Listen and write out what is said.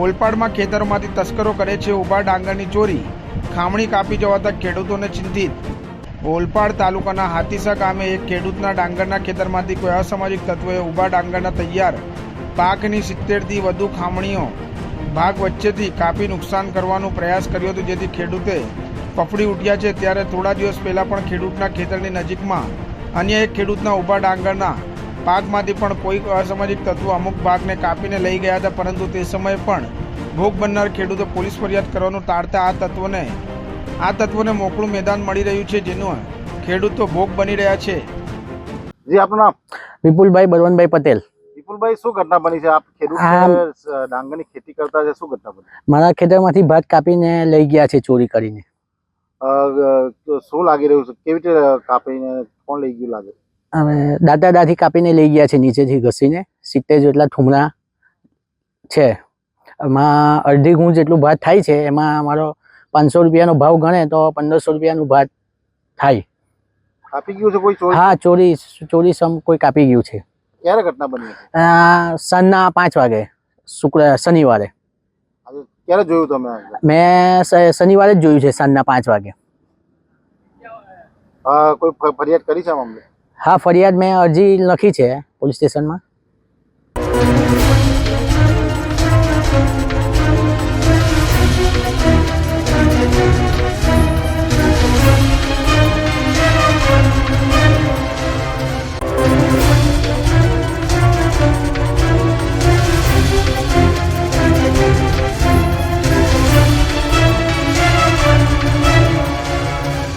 ઓલપાડમાં ખેતરોમાંથી તસ્કરો કરે છે ઊભા ડાંગરની ચોરી. ખામણી કાપી જવાતા ખેડૂતોને ચિંતિત. ઓલપાડ તાલુકાના હાથીસા ગામે એક ખેડૂતના ડાંગરના ખેતરમાંથી કોઈ અસામાજિક તત્વોએ ઊભા ડાંગરના તૈયાર. પાકની સિત્તેરથી વધુ ખામણીઓ. ભાગ વચ્ચેથી કાપી નુકસાન કરવાનો પ્રયાસ કર્યો હતો, જેથી ખેડૂતે પફડી ઉઠ્યા છે. ત્યારે થોડા દિવસ પહેલાં પણ ખેડૂતના ખેતરની નજીકમાં અન્ય એક ખેડૂતના ઊભા ડાંગરના પાકમાંથી પણ કોઈક અસામાજિક તત્વો અમુક ભાગને કાપીને લઈ ગયા હતા પરંતુ તે સમયે પણ ભોગ બનનાર ખેડૂતો પોલીસ ફરિયાદ કરવાનું ટાળતા આ તત્વોને આ તત્વોને મોકળું મેદાન મળી રહ્યું છે જેનું ખેડૂતો ભોગ બની રહ્યા છે. જી આપનું નામ? વિપુલભાઈ બળવંતભાઈ પટેલ. વિપુલભાઈ શું ઘટના બની છે? આપ ખેડૂત ડાંગરની ખેતી કરતા છે શું ઘટના બની? મારા ખેતરમાંથી ભાત કાપીને લઈ ગયા છે ચોરી કરીને. શું લાગી રહ્યું છે? કેવી રીતે કાપીને કોણ લઈ ગયું લાગે? હવે દાદા દાદી કાપીને લઈ ગયા છે નીચેથી ઘસીને. સિત્તેર જેટલા ઠુમરા છે. એમાં અડધી ગુણ જેટલું ભાત થાય છે. એમાં મારો પાંચસો રૂપિયાનો ભાવ ગણે તો પંદરસો રૂપિયાનું ભાત થાય. કાપી ગયું છે કોઈ હા ચોરી ચોરી સમ કોઈ કાપી ગયું છે. ક્યારે ઘટના બની સાંજના પાંચ વાગે શુક્ર શનિવારે. ક્યારે જોયું તમે મેં શનિવારે જ જોયું છે સાંજના પાંચ વાગે. કોઈ ફરિયાદ કરી છે મામલે હા ફરિયાદ મેં અરજી લખી છે પોલીસ સ્ટેશનમાં.